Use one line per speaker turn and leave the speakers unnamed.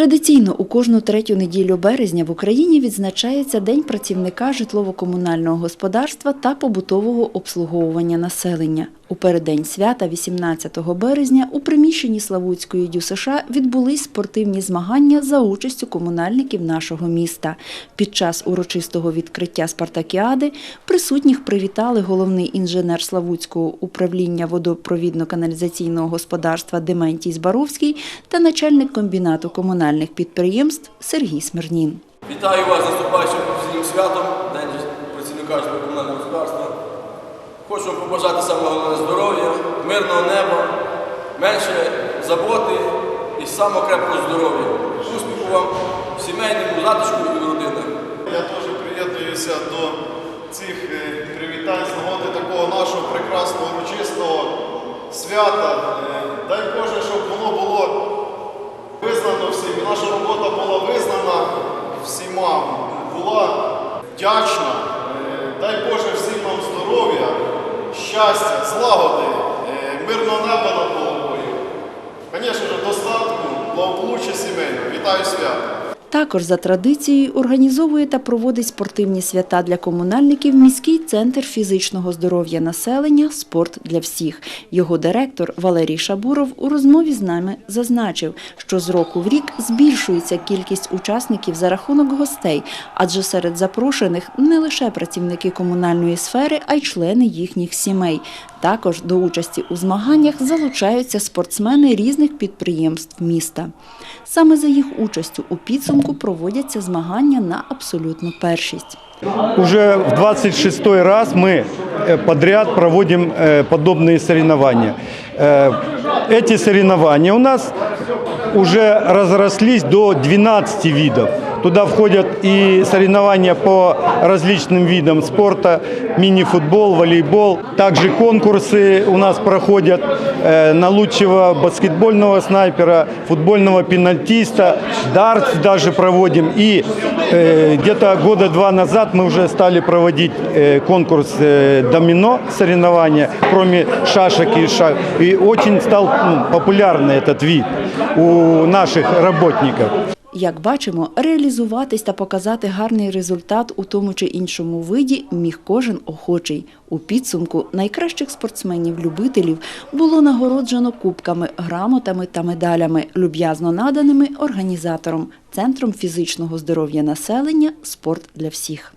Традиційно у кожну третю неділю березня в Україні відзначається День працівника житлово-комунального господарства та побутового обслуговування населення. У переддень свята, 18 березня, у приміщенні Славутської ДЮСШ відбулись спортивні змагання за участю комунальників нашого міста. Під час урочистого відкриття спартакіади присутніх привітали головний інженер Славутського управління водопровідно-каналізаційного господарства Дементій Збаровський та начальник комбінату комунальних підприємств Сергій Смирнін.
Вітаю вас наступаючим професійним святом, День працівника житлово-комунального господарства. Хочу вам побажати саме головне здоров'я, мирного неба, менше заботи і самого здоров'я. Успіху вам в сімейному затишку і родинах.
Я теж приєднуюся до цих е, привітань з нагоди такого нашого прекрасного урочистого свята. Е, Дай Боже, щоб воно було визнано всім. Наша робота була визнана всіма, була вдячна. Е, Дай Боже всім нам здоров'я, щастя, злагоди, е, мирного неба над головою. Звісно достатку, благополуччя сімейного. Вітаю свято!
Також за традицією організовує та проводить спортивні свята для комунальників міський центр фізичного здоров'я населення Спорт для всіх. Його директор Валерій Шабуров у розмові з нами зазначив, що з року в рік збільшується кількість учасників за рахунок гостей, адже серед запрошених не лише працівники комунальної сфери, а й члени їхніх сімей. Також до участі у змаганнях залучаються спортсмени різних підприємств міста. Саме за їх участю у підсумку проводяться змагання на абсолютну першість.
Уже в 26 раз мы э, подряд проводим э, подобные соревнования. Э, Эти соревнования у нас уже разрослись до 12 видов. Туда входят и соревнования по различным видам спорта, мини-футбол, волейбол. Также конкурсы у нас проходят э, на лучшего баскетбольного снайпера, футбольного пенальтиста, дартс даже проводим. И э, где-то года два назад мы уже стали проводить э, конкурс э, домино соревнования, кроме шашек и шаг. И очень стал ну, популярный этот вид у наших работников.
Як бачимо, реалізуватись та показати гарний результат у тому чи іншому виді міг кожен охочий. У підсумку найкращих спортсменів-любителів було нагороджено кубками, грамотами та медалями, люб'язно наданими організатором Центром фізичного здоров'я населення Спорт для всіх.